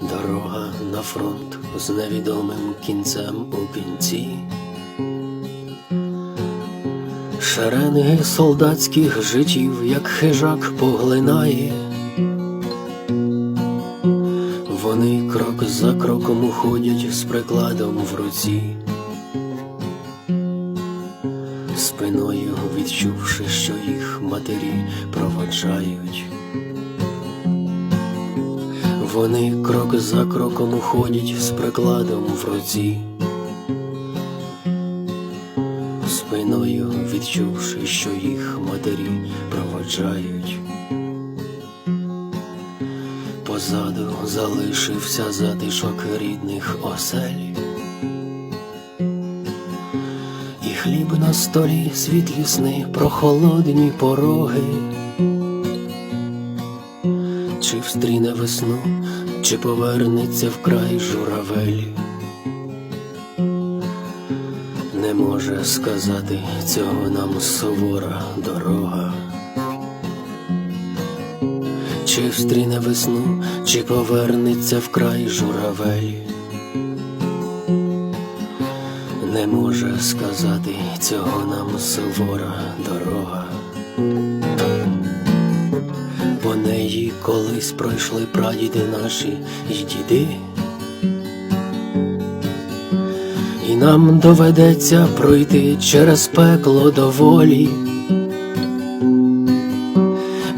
Дорога на фронт з невідомим кінцем у кінці. Шеренги солдатських життів, як хижак поглинає. Вони крок за кроком уходять з прикладом в руці, спиною відчувши, що їх матері проводжають. Вони крок за кроком уходять з прикладом в руці, спиною відчувши, що їх матері проводжають. Позаду залишився затишок рідних осель. І хліб на столі світлі сни, прохолодні пороги. Чи встріне весну, чи повернеться в край журавель. Не може сказати цього нам сувора дорога. Чи встріне весну, чи повернеться в край журавель. Не може сказати цього нам сувора дорога. Неї колись пройшли прадіди наші й діди. І нам доведеться пройти через пекло до волі.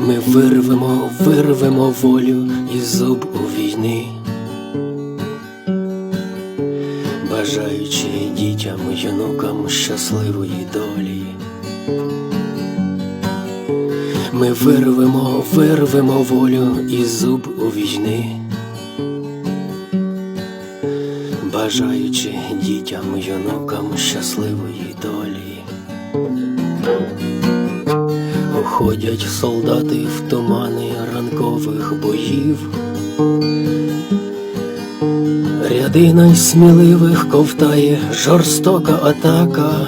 Ми вирвемо, вирвемо волю і зуб у війни, бажаючи дітям, юнукам щасливої долі. Ми вирвемо, вирвемо волю і зуб у війни, бажаючи дітям, юнукам щасливої долі. Уходять солдати в тумани ранкових боїв. Ряди найсміливих ковтає жорстока атака.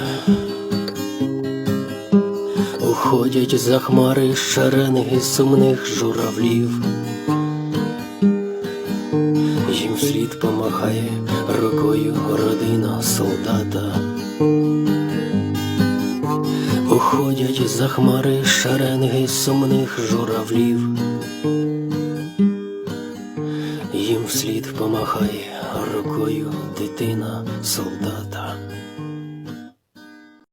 Уходять за хмари шеренги сумних журавлів. Їм вслід помахає рукою родина солдата. Уходять за хмари шеренги сумних журавлів. Їм вслід помахає рукою дитина солдата.